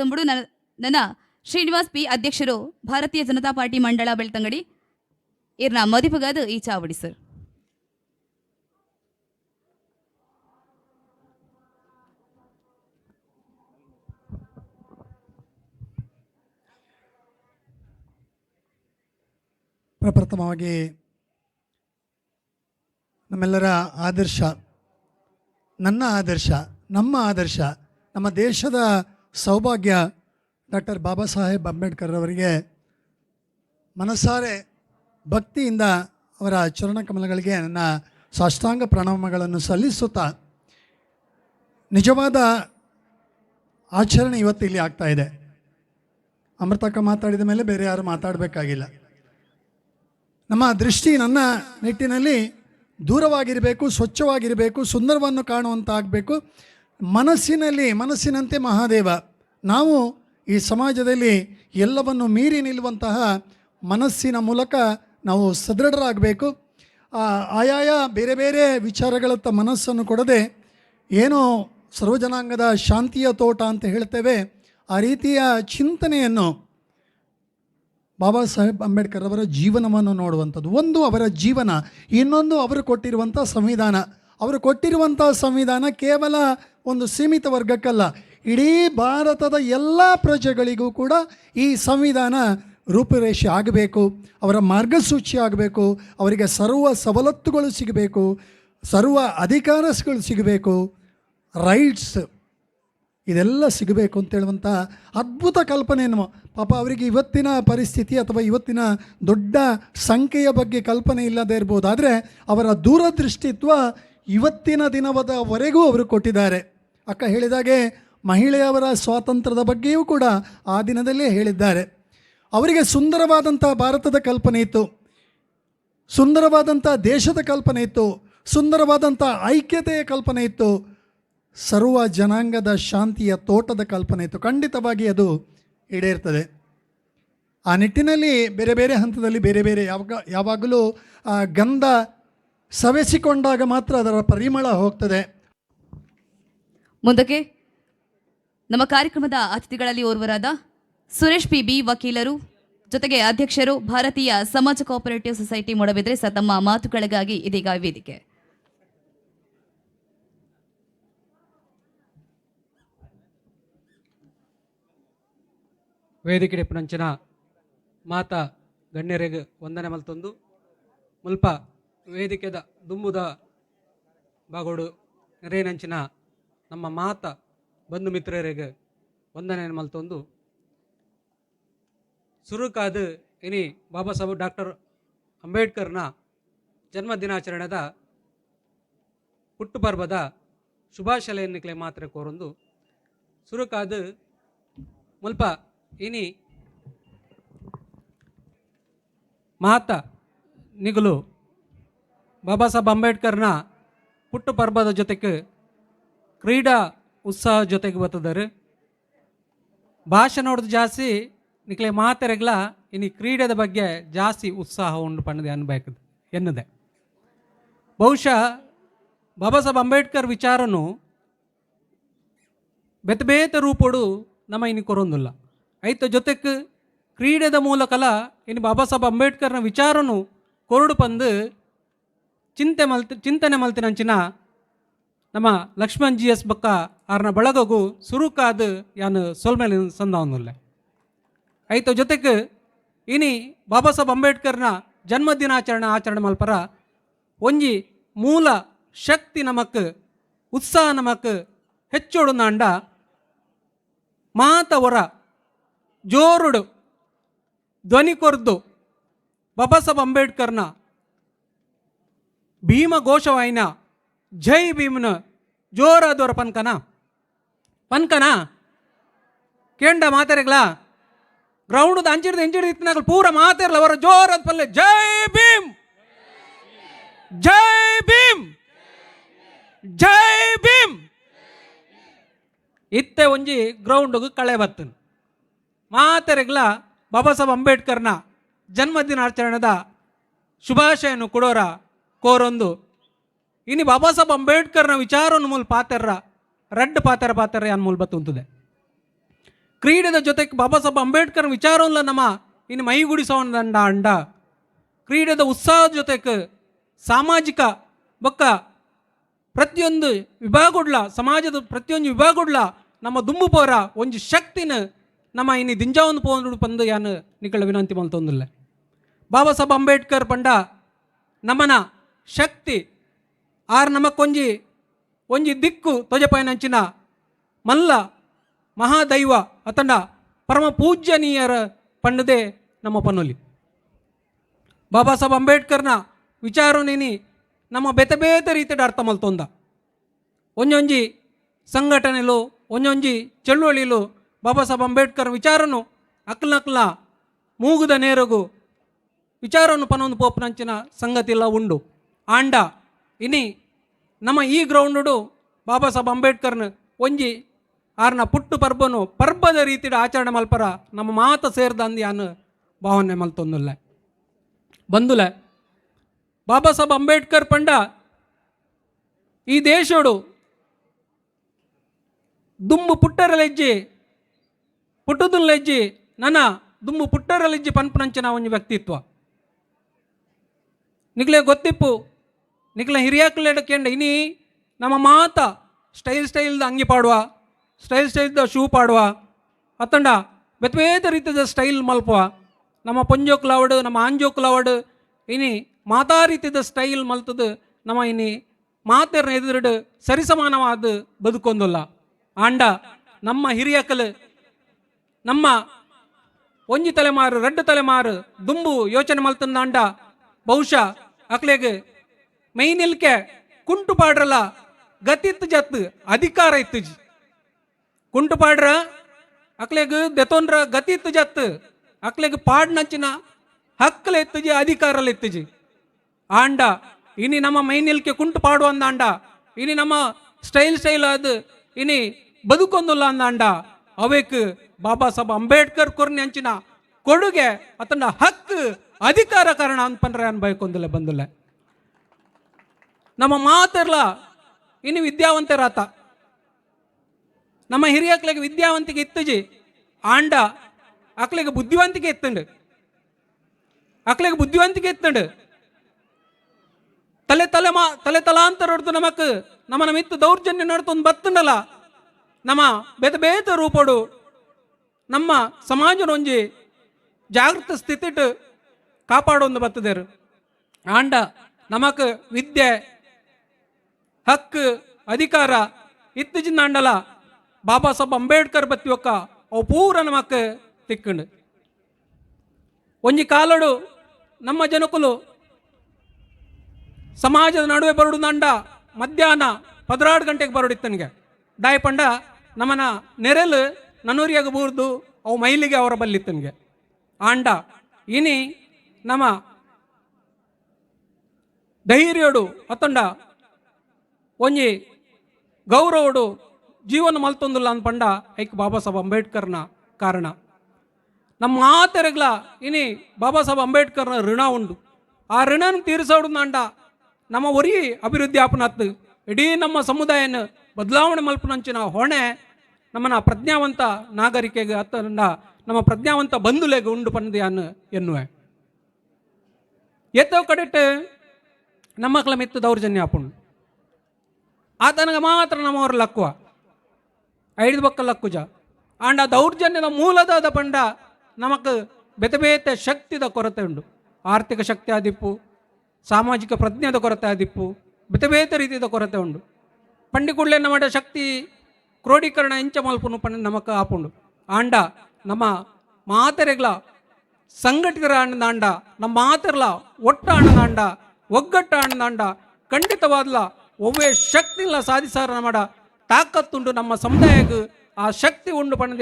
ದುಂಬುಡು ನನ್ನ ನನ್ನ ಶ್ರೀನಿವಾಸ್ ಪಿ ಅಧ್ಯಕ್ಷರು ಭಾರತೀಯ ಜನತಾ ಪಾರ್ಟಿ ಮಂಡಳ ಬೆಳ್ತಂಗಡಿ ಇರ್ನ ಮದಿಪಗಾದ ಈ ಚಾವಡಿ, ಸರ್. ಪ್ರಪ್ರಥಮವಾಗಿ ನಮ್ಮೆಲ್ಲರ ಆದರ್ಶ, ನನ್ನ ಆದರ್ಶ, ನಮ್ಮ ಆದರ್ಶ, ನಮ್ಮ ದೇಶದ ಸೌಭಾಗ್ಯ ಡಾಕ್ಟರ್ ಬಾಬಾ ಸಾಹೇಬ್ ಅಂಬೇಡ್ಕರ್ ಅವರಿಗೆ ಮನಸಾರೆ ಭಕ್ತಿಯಿಂದ ಅವರ ಚರಣಕಮಲಗಳಿಗೆ ನನ್ನ ಸಾಷ್ಟಾಂಗ ಪ್ರಣಾಮಗಳನ್ನು ಸಲ್ಲಿಸುತ್ತಾ ನಿಜವಾದ ಆಚರಣೆ ಇವತ್ತು ಇಲ್ಲಿ ಆಗ್ತಾ ಇದೆ. ಅಮೃತಕ್ಕ ಮಾತಾಡಿದ ಮೇಲೆ ಬೇರೆ ಯಾರು ಮಾತಾಡಬೇಕಾಗಿಲ್ಲ. ನಮ್ಮ ದೃಷ್ಟಿ ನನ್ನ ನಿಟ್ಟಿನಲ್ಲಿ ದೂರವಾಗಿರಬೇಕು, ಸ್ವಚ್ಛವಾಗಿರಬೇಕು, ಸುಂದರವನ್ನು ಕಾಣುವಂತಾಗಬೇಕು. ಮನಸ್ಸಿನಲ್ಲಿ, ಮನಸ್ಸಿನಂತೆ ಮಹಾದೇವ, ನಾವು ಈ ಸಮಾಜದಲ್ಲಿ ಎಲ್ಲವನ್ನು ಮೀರಿ ನಿಲ್ಲುವಂತಹ ಮನಸ್ಸಿನ ಮೂಲಕ ನಾವು ಸದೃಢರಾಗಬೇಕು. ಆಯಾಯ ಬೇರೆ ಬೇರೆ ವಿಚಾರಗಳತ್ತ ಮನಸ್ಸನ್ನು ಕೊಡದೆ ಏನೋ ಸರ್ವಜನಾಂಗದ ಶಾಂತಿಯ ತೋಟ ಅಂತ ಹೇಳ್ತೇವೆ. ಆ ರೀತಿಯ ಚಿಂತನೆಯನ್ನು ಬಾಬಾ ಸಾಹೇಬ್ ಅಂಬೇಡ್ಕರ್ ಅವರ ಜೀವನವನ್ನು ನೋಡುವಂಥದ್ದು. ಒಂದು ಅವರ ಜೀವನ, ಇನ್ನೊಂದು ಅವರು ಕೊಟ್ಟಿರುವಂಥ ಸಂವಿಧಾನ. ಅವರು ಕೊಟ್ಟಿರುವಂಥ ಸಂವಿಧಾನ ಕೇವಲ ಒಂದು ಸೀಮಿತ ವರ್ಗಕ್ಕಲ್ಲ, ಇಡೀ ಭಾರತದ ಎಲ್ಲ ಪ್ರಜೆಗಳಿಗೂ ಕೂಡ ಈ ಸಂವಿಧಾನ ರೂಪುರೇಷೆ ಆಗಬೇಕು, ಅವರ ಮಾರ್ಗಸೂಚಿ ಆಗಬೇಕು, ಅವರಿಗೆ ಸರ್ವ ಸವಲತ್ತುಗಳು ಸಿಗಬೇಕು, ಸರ್ವ ಅಧಿಕಾರಗಳು ಸಿಗಬೇಕು ರೈಟ್ಸ್ ಇದೆಲ್ಲ ಸಿಗಬೇಕು ಅಂತ ಹೇಳುವಂಥ ಅದ್ಭುತ ಕಲ್ಪನೆಯನ್ನು ಪಾಪ ಅವರಿಗೆ ಇವತ್ತಿನ ಪರಿಸ್ಥಿತಿ ಅಥವಾ ಇವತ್ತಿನ ದೊಡ್ಡ ಸಂಖ್ಯೆಯ ಬಗ್ಗೆ ಕಲ್ಪನೆ ಇಲ್ಲದೇ ಇರ್ಬೋದು ಆದರೆ ಅವರ ದೂರದೃಷ್ಟಿತ್ವ ಇವತ್ತಿನ ದಿನವದವರೆಗೂ ಅವರು ಕೊಟ್ಟಿದ್ದಾರೆ. ಅಕ್ಕ ಹೇಳಿದಾಗೆ ಮಹಿಳೆಯವರ ಸ್ವಾತಂತ್ರ್ಯದ ಬಗ್ಗೆಯೂ ಕೂಡ ಆ ದಿನದಲ್ಲೇ ಹೇಳಿದ್ದಾರೆ. ಅವರಿಗೆ ಸುಂದರವಾದಂಥ ಭಾರತದ ಕಲ್ಪನೆ ಇತ್ತು. ಸುಂದರವಾದಂಥ ದೇಶದ ಕಲ್ಪನೆ ಇತ್ತು. ಸುಂದರವಾದಂಥ ಐಕ್ಯತೆಯ ಕಲ್ಪನೆ ಇತ್ತು. ಸರ್ವ ಜನಾಂಗದ ಶಾಂತಿಯ ತೋಟದ ಕಲ್ಪನೆ ಇತ್ತು. ಖಂಡಿತವಾಗಿ ಅದು ಈಡೇರ್ತದೆ. ಆ ನಿಟ್ಟಿನಲ್ಲಿ ಬೇರೆ ಬೇರೆ ಹಂತದಲ್ಲಿ ಬೇರೆ ಬೇರೆ ಯಾವಾಗ ಯಾವಾಗಲೂ ಗಂಧ ಸವೆಸಿಕೊಂಡಾಗ ಮಾತ್ರ ಅದರ ಪರಿಮಳ ಹೋಗ್ತದೆ. ಮುಂದಕ್ಕೆ ನಮ್ಮ ಕಾರ್ಯಕ್ರಮದ ಅತಿಥಿಗಳಲ್ಲಿ ಓರ್ವರಾದ ಸುರೇಶ್ ಪಿ ಬಿ ವಕೀಲರು, ಜೊತೆಗೆ ಅಧ್ಯಕ್ಷರು ಭಾರತೀಯ ಸಮಾಜ ಕೋಆಪರೇಟಿವ್ ಸೊಸೈಟಿ ಮೂಡಬಿದ್ರೆ ಸಹ ತಮ್ಮ ಮಾತುಗಳಿಗಾಗಿ ಇದೀಗ ವೇದಿಕೆ. ವೇದಿಕೆ ಪ್ರಂಚನ ಮಾತ ಗಣ್ಯರಿಗೆ ವಂದನೆ ಮಲ್ತೊಂದು. ಮುಲ್ಪ ವೇದಿಕೆದ ದುಂಬುದ ಬಾಗೋಡು, ನೆರೇನಂಚಿನ ನಮ್ಮ ಮಾತ ಬಂಧು ಮಿತ್ರರಿಗೆ ವಂದನೆ ಮಲ್ತೊಂದು. ಸುರುಕಾದ ಇನಿ ಬಾಬಾ ಸಾಹೇಬ್ ಡಾಕ್ಟರ್ ಅಂಬೇಡ್ಕರ್ನ ಜನ್ಮ ದಿನಾಚರಣೆದ ಹುಟ್ಟುಪರ್ವದ ಕ್ಲೇ ಮಾತ್ರ ಕೋರೊಂದು. ಸುರುಕಾದ ಮುಲ್ಪ ಇನಿ ಮಾತ ನಿಗಲು ಬಾಬಾ ಸಾಹೇಬ್ ಅಂಬೇಡ್ಕರ್ನ ಹುಟ್ಟು ಪರ್ವದ ಜೊತೆಗೆ ಕ್ರೀಡಾ ಉತ್ಸಾಹ ಜೊತೆಗೆ ಬರ್ತದಾರೆ. ಭಾಷೆ ನೋಡೋದು ಜಾಸ್ತಿ, ನಿಕ್ಲೆ ಮಾತೆರೆಗ್ಲ ಇನ್ನು ಕ್ರೀಡೆದ ಬಗ್ಗೆ ಜಾಸ್ತಿ ಉತ್ಸಾಹ ಉಂಡು ಪಣ್ಣದೆ ಅನ್ಬೇಕು ಎನ್ನದೆ. ಬಹುಶಃ ಬಾಬಾ ಸಾಹೇಬ್ ಅಂಬೇಡ್ಕರ್ ವಿಚಾರನು ಬೆತಬೇತ ಬೇತೆ ರೂಪಡು ನಮ್ಮ ಇನ್ನು ಕೊರೊಂದಿಲ್ಲ. ಐತ ಜೊತೆಗೆ ಕ್ರೀಡೆದ ಮೂಲಕಲ ಇನ್ನು ಬಾಬಾ ಸಾಹೇಬ್ ಅಂಬೇಡ್ಕರ್ನ ವಿಚಾರನು ಕೊರಡು ಪಂದು ಚಿಂತೆ ಮಲ್ತಿ ಚಿಂತನೆ ಮಲ್ತಿನಂಚಿನ ನಮ್ಮ ಲಕ್ಷ್ಮಣ್ ಜಿ ಎಸ್ ಬಕ್ಕ ಆರ್ನ ಬಳಗಗು ಸುರುಕಾದ ಯಾನು ಸೊಲ್ಮೇಲೆ ಸಂದಾವನಲ್ಲ. ಐತ ಜೊತೆಗೆ ಇನಿ ಬಾಬಾ ಸಾಹೇಬ್ ಅಂಬೇಡ್ಕರ್ನ ಜನ್ಮದಿನಾಚರಣೆ ಆಚರಣೆ ಮಲ್ಪರ ಒಂಜಿ ಮೂಲ ಶಕ್ತಿ ನಮಕ್, ಉತ್ಸಾಹ ನಮಕ್, ಹೆಚ್ಚೋಡು ನಾಂಡ ಮಾತವರ ಜೋರುಡು ಧ್ವನಿ ಕೊರ್ದು ಬಾಬಾ ಸಾಹೇಬ್ ಅಂಬೇಡ್ಕರ್ನ ಭೀಮ ಘೋಷವಾಯಿನ ಜೈ ಭೀಮ್ನ ಜೋರಾದವರ ಪನ್ಕನ? ಪನ್ಕನ? ಕೇಂಡ ಮಾತಾರೆಗ್ಲಾ? ಗ್ರೌಂಡ್ ಅಂಚಿಡ್ದು ಇಂಚಿಡ್ದು ಇತ್ತಿನಾಗ ಪೂರ ಮಾತಾರಲ್ಲ ಅವರ ಜೋರದ ಪಲ್ಲೆ. ಜೈ ಭೀಮ್! ಜೈ ಭೀಮ್! ಜೈ ಭೀಮ್! ಇತ್ತೆ ಒಂಜಿ ಗ್ರೌಂಡ್ಗೆ ಕಳೆ ಬತ್ತನು. ಮಾತೆರೆಗ್ಲ ಬಾಬಾ ಸಾಹೇಬ್ ಅಂಬೇಡ್ಕರ್ನ ಜನ್ಮದಿನಾಚರಣೆದ ಶುಭಾಶಯನು ಕೊಡೋರ ಕೋರೊಂದು. ಇನ್ನು ಬಾಬಾ ಸಾಹೇಬ್ ಅಂಬೇಡ್ಕರ್ನ ವಿಚಾರವನ್ನು ಮೂಲ ಪಾತ್ರರ, ರಡ್ಡ್ ಪಾತ್ರ ಪಾತ್ರ ಅನ್ಮೂಲ ಮೂಲ ಬತ್ತುಂತದೆ ಕ್ರೀಡೆದ ಜೊತೆಗೆ ಬಾಬಾ ಸಾಹೇಬ್ ಅಂಬೇಡ್ಕರ್ ವಿಚಾರವಲ್ಲ ನಮ್ಮ ಇನ್ನು ಮೈಗೂಡಿಸೋಣ ಅಂಡ. ಕ್ರೀಡೆದ ಉತ್ಸಾಹದ ಜೊತೆಗೆ ಸಾಮಾಜಿಕ ಬೊಕ್ಕ ಪ್ರತಿಯೊಂದು ವಿಭಾಗುಡ್ಲ, ಸಮಾಜದ ಪ್ರತಿಯೊಂದು ವಿಭಾಗುಡ್ಲ ನಮ್ಮ ದುಂಬು ಪೋರ ಒಂದು ಶಕ್ತಿನ ನಮ್ಮ ಇನ್ನು ದಿಂಜಾವನ್ನು ಪೋಂಡು ಪಂದು ಯಾನು ನಿಕಳ ವಿನಂತಿ ಮಲ್ತೊಂದಿಲ್ಲ. ಬಾಬಾ ಸಾಹೇಬ್ ಅಂಬೇಡ್ಕರ್ ಪಂಡ ನಮ್ಮನ ಶಕ್ತಿ ಆರ್ ನಮಕೊಂಜಿ ಒಂಜಿ ದಿಕ್ಕು ತೊಜಪಾಯನಂಚಿನ ಮಲ್ಲ ಮಹಾದೈವ ಅತಂಡ ಪರಮ ಪೂಜ್ಯನೀಯರ ಪಂಡದೆ ನಮ್ಮ ಪನ್ನೊಲಿ. ಬಾಬಾ ಸಾಹೇಬ್ ಅಂಬೇಡ್ಕರ್ನ ವಿಚಾರನೇನಿ ನಮ್ಮ ಬೇತೆ ಬೇತೆ ರೀತಿಯ ಅರ್ಥ ಮಲ್ತೊಂದ ಒಂಜೊಂಜಿ ಸಂಘಟನೆಲು, ಒಂಜೊಂಜಿ ಚಳುವಳಿಲು ಬಾಬಾ ಸಾಹೇಬ್ ಅಂಬೇಡ್ಕರ್ ವಿಚಾರನು ಅಕ್ಲಕ್ಲ ಮೂಗುದ ನೇರಗು ವಿಚಾರವನ್ನು ಪನೊಂದು ಪೋಪ್ನಂಚಿನ ಸಂಗತಿಲ್ಲ ಉಂಡು. ಆಂಡ ಇನಿ ನಮ್ಮ ಈ ಗ್ರೌಂಡು ಬಾಬಾ ಸಾಹೇಬ್ ಅಂಬೇಡ್ಕರ್ನ ಒಂಜಿ ಆರ್ನ ಪುಟ್ಟು ಪರ್ಬನು ಪರ್ಬದ ರೀತಿಯ ಆಚರಣೆ ಮಲ್ಪರ ನಮ್ಮ ಮಾತ ಸೇರ್ದ ಅಂದಿ ಯಾನು ಭಾವನೆ ಮಲ್ತೊಂದುಲ್ಲ. ಬಂದುಲ ಬಾಬಾ ಸಾಹೇಬ್ ಅಂಬೇಡ್ಕರ್ ಪಂಡ ಈ ದೇಶಡು ದುಂಬು ಪುಟ್ಟರಲೆಜ್ಜಿ ಪುಟ್ಟುದುಲ್ಲೆಜ್ಜಿ ನನ್ನ ದುಂಬು ಪುಟ್ಟರಲೆಜ್ಜಿ ಪನ್ಪನಂಚನ ಒಂದು ವ್ಯಕ್ತಿತ್ವ. ನಿಗ್ಲೇ ಗೊತ್ತಿಪ್ಪು ನಿಕ್ಲೆ ಹಿರಿಯಾಕ್ಲೆಡಕ್ಕೆಂಡ ಇನಿ ನಮ್ಮ ಮಾತ ಸ್ಟೈಲ್ ಸ್ಟೈಲ್ದ ಅಂಗಿ ಪಾಡುವ? Style ಸ್ಟೈಲ್ದ shoe ಪಾಡುವ? ಅತ್ತಂಡ, ಬೇತೆ ರೀತಿಯ ಸ್ಟೈಲ್ ಮಲ್ಪುವ? ನಮ್ಮ ಪೊಂಜೋಕ್ಲಾವಡು ನಮ್ಮ ಆಂಜೋಕ್ಲಾವಡು ಇನಿ ಮಾತಾ ರೀತಿಯ ಸ್ಟೈಲ್ ಮಲ್ತದು, ನಮ್ಮ ಇನಿ ಮಾತೆರ್ನ ಎದುರುಡು ಸರಿಸಮಾನವಾದ ಬದುಕೊಂದಲ್ಲ. ಆಂಡ, ನಮ್ಮ ಹಿರಿಯಕಲು ನಮ್ಮ ಒಂಜಿ ತಲೆಮಾರು, ರಡ್ಡು ತಲೆಮಾರು ದುಂಬು ಯೋಚನೆ ಮಲ್ತಂದಾಂಡ ಬಹುಶಃ ಅಕ್ಲೆಗ್ ಮೈನಿಲ್ಕೆ ಕುಂಟು ಪಾಡ್ರಲ್ಲ ಗತಿತ್ತು ಜತ್, ಅಧಿಕಾರ ಇತ್ತುಜಿ. ಕುಂಟು ಪಾಡ್ರ, ಅಕ್ಲೆಗ್ ದೆತೋನ್ರ ಗತಿತ್ತು ಜತ್, ಅಕ್ಲೆಗ್ ಪಾಡ್ ನಚ್ಚಿನ ಹಕ್ಕಲ ಎತ್ತುಜಿ ಇತ್ತು ಎತ್ತುಜಿ ಆಂಡ, ಇನಿ ನಮ್ಮ ಮೈನಿಲ್ಕೆ ಕುಂಟು ಪಾಡು ಅಂದಾಂಡ ಇನಿ ನಮ್ಮ ಸ್ಟೈಲ್ ಸ್ಟೈಲ್ ಅದು ಇನಿ ಬದುಕೊಂದುಲ್ಲ ಅಂದಾಂಡ ಅವೇಕ್ ಬಾಬಾ ಸಾಹೇಬ್ ಅಂಬೇಡ್ಕರ್ ಕೊರ್ನಿ ಅಂಚಿನ ಕೊಡುಗೆ ಅತನ ಹಕ್ಕು ಅಧಿಕಾರ ಕಾರಣ ಅನ್ಪನ್ರೆ ಅನ್ಬಯಕೊಂದಿಲ್ಲ ಬಂದಿಲ್ಲ ನಮ್ಮ ಮಾತಿರ್ಲ, ಇನ್ನು ವಿದ್ಯಾವಂತರಾತ. ನಮ್ಮ ಹಿರಿಯಕ್ಳಿಗೆ ವಿದ್ಯಾವಂತಿಗೆ ಇತ್ತುಜಿ, ಆಂಡ, ಅಕ್ಲಿಗೆ ಬುದ್ಧಿವಂತಿಕೆ ಎತ್ತಂಡು ಅಕ್ಲಿಗೆ ಬುದ್ಧಿವಂತಿಕೆ ಎತ್ತಂಡು ತಲೆ ತಲೆ ಮಾ, ತಲೆ ತಲಾಂತರ ಹೊಡೆದು ನಮಕ್, ನಮ್ಮ ಇತ್ತು ದೌರ್ಜನ್ಯ ನಡ್ತೊಂದು ಬತ್ತಂಡಲ್ಲ. ನಮ್ಮ ಬೇತ ಬೇತ ರೂಪಡು ನಮ್ಮ ಸಮಾಜನೊಂಜಿ ಜಾಗೃತ ಸ್ಥಿತಿಟ್ ಕಾಪಾಡೊಂದು ಬತ್ತದೇರು. ಆಂಡ, ನಮಕ್ ವಿದ್ಯೆ ಹಕ್ಕು, ಅಧಿಕಾರ ಇತ್ತಿಜಿಂದ ಅಂಡಲ ಬಾಬಾ ಸಾಹೇಬ್ ಅಂಬೇಡ್ಕರ್ ಬತ್ತಿ ಒಕ್ಕ ಅವು ಪೂರ ನಮಕ್ ತಿಕ್ಕಂಡು. ಒಂಜಿ ಕಾಲಡು ನಮ್ಮ ಜನಕುಲು ಸಮಾಜದ ನಡುವೆ ಬರುಡು ನಂಡ ಮಧ್ಯಾಹ್ನ ಪದರಾಡು ಗಂಟೆಗೆ ಬರಡಿತ್ತನಿಗೆ ದಾಯ ಪಂಡ, ನಮ್ಮನ ನೆರೆಲ್ ನನ್ನೂರಿಯಾಗ ಬೂರ್ದು ಅವು ಮೈಲಿಗೆ ಅವರ ಬಲ್ಲಿತ್ತನಿಗೆ ಆಂಡ, ಇನಿ ನಮ್ಮ ಧೈರ್ಯಡು ಅತ್ತಂಡ ಒಂಜಿ ಗೌರವಡು ಜೀವನ ಮಲ್ತೊಂದಿಲ್ಲ ಅನ್ಪಂಡ ಐಕ್ ಬಾಬಾ ಸಾಹೇಬ್ ಅಂಬೇಡ್ಕರ್ನ ಕಾರಣ. ನಮ್ಮ ಆತರಗ್ಲ ಇನಿ ಬಾಬಾ ಸಾಹೇಬ್ ಅಂಬೇಡ್ಕರ್ನ ಋಣ ಉಂಡು. ಆ ಋಣನ ತೀರಿಸೋಡು ನಂಡ ನಮ್ಮ ಒರಿ ಅಭಿವೃದ್ಧಿ ಆಪನತ್ತು ಇಡೀ ನಮ್ಮ ಸಮುದಾಯನ ಬದಲಾವಣೆ ಮಲ್ಪನಂಚಿನ ಹೊಣೆ ನಮ್ಮನ ಪ್ರಜ್ಞಾವಂತ ನಾಗರಿಕೆಗೆ ಅತ್ತಂಡ ನಮ್ಮ ಪ್ರಜ್ಞಾವಂತ ಬಂಧುಲೆಗೆ ಉಂಡು ಪಂದ್ಯ ಎನ್ನುವೆ. ಎತ್ತೋ ಕಡೆಟ್ ನಮ್ಮ ಮಿತ್ತು ದೌರ್ಜನ್ಯ ಆಪುಂಡು. ಆತನಿಗೆ ಮಾತ್ರ ನಮ್ಮವ್ರ ಲಕ್ವ. ಐದು ಬಕ್ಕ ಲಕ್ಕುಜ ಆಂಡ ದೌರ್ಜನ್ಯದ ಮೂಲದಾದ ಪಂಡ ನಮಕ್ ಬೆತಬೇತ ಬೇತೆ ಶಕ್ತಿದ ಕೊರತೆ ಉಂಡು. ಆರ್ಥಿಕ ಶಕ್ತಿ ಆದಿಪ್ಪು, ಸಾಮಾಜಿಕ ಪ್ರಜ್ಞೆದ ಕೊರತೆ ಆದಿಪ್ಪು, ಬೆತಬೇತ ಬೇತೆ ರೀತಿಯ ಕೊರತೆ ಉಂಡು. ಪಂಡಿಕುಳ್ಳೆ ನಮ್ಮ ಶಕ್ತಿ ಕ್ರೋಢೀಕರಣ ಎಂಚ ಮಲ್ಪುನು ಪಂಡ ನಮಕ್ ಆಪುಂಡು. ಆಂಡ ನಮ್ಮ ಮಾತೆರೆಗ್ಲ ಸಂಘಟಿತರ ಆಂಡ ನಮ್ಮ ಮಾತೆರ್ಲ ಒಟ್ಟ ಆಂಡ ಒಗ್ಗಟ್ಟ ಆಂಡ ಖಂಡಿತವಾದ್ಲ ಒವ್ವೇ ಶಕ್ತಿಲ್ಲ ಸಾಧಿಸಾರ ಮಾಡ ತಾಕತ್ತುಂಡು ನಮ್ಮ ಸಮುದಾಯಕ್ಕೆ ಆ ಶಕ್ತಿ ಉಂಡು ಪಣದ